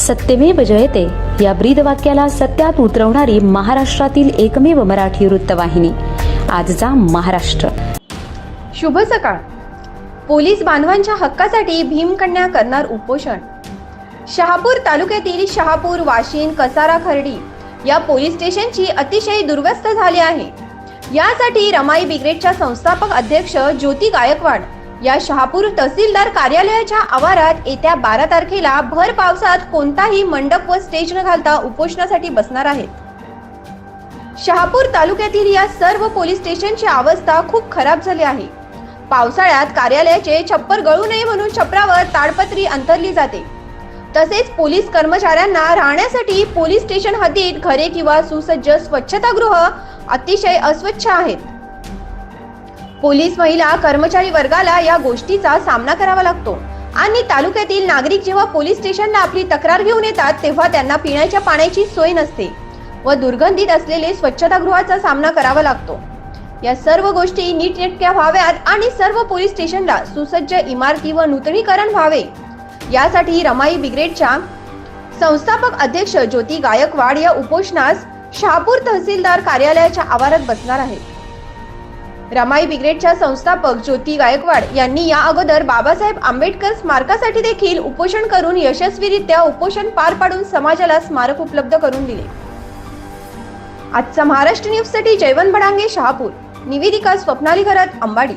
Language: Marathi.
सत्यमेव जयते. या ब्रीद वाक्याला सत्यात उतरवणारी महाराष्ट्रातील एकमेव मराठी वृत्तवाहिनी. आजचा महाराष्ट्र. शुभ सकाळ. पोलीस बांधवांच्या हक्कासाठी भीमकन्या करणार उपोषण. शहापूर तालुक्यातील शहापूर वाशिन कसारा खर्डी या पोलीस स्टेशनची अतिशय दुर्वस्थ झाली आहे. यासाठी रमाई ब्रिगेडच्या संस्थापक अध्यक्ष ज्योती गायकवाड या शहापूर तहसीलदार कार्यालयाच्या आवारात येत्या बारा तारखेला भर पावसात कोणताही मंडप व स्टेज न घालता उपोषणासाठी बसणार आहेत. शहापूर तालुक्यातील या सर्व पोलीस स्टेशनची अवस्था खूप खराब झाली आहे. पावसाळ्यात कार्यालयाचे छप्पर गळू नये म्हणून छपरावर ताडपत्री अंतरली जाते. तसेच पोलीस कर्मचाऱ्यांना राहण्यासाठी पोलीस स्टेशन हद्दीत घरे किंवा सुसज्ज स्वच्छतागृह अतिशय अस्वच्छ आहेत. पोलीस महिला कर्मचारी वर्गाला या गोष्टीचा सामना करावा लागतो. आणि तालुक्यातील नागरिक जेव्हा पोलीस स्टेशनला आपली तक्रार घेऊन येतात तेव्हा त्यांना पिण्याच्या पाण्याची सोय नसते व दुर्गंधीत असलेले स्वच्छतागृहाचा सामना करावा लागतो. या सर्व गोष्टी नीटनेटक्या व्हाव्यात आणि सर्व पोलीस स्टेशनला सुसज्ज इमारती व नूतनीकरण व्हावे. यासाठी रमाई ब्रिगेडच्या संस्थापक अध्यक्ष ज्योती गायकवाड या उपोषणास शहापूर तहसीलदार कार्यालयाच्या आवारात बसणार आहेत. रमाई ब्रिगेडच्या संस्थापक ज्योती गायकवाड यांनी या अगोदर बाबासाहेब आंबेडकर स्मारकासाठी देखील उपोषण करून यशस्वीरित्या उपोषण पार पाडून समाजाला स्मारक उपलब्ध करून दिले. आजचा महाराष्ट्र न्यूजसाठी जयवंत बडांगे शहापूर. निवेदिका स्वप्नाली घरात अंबाडी.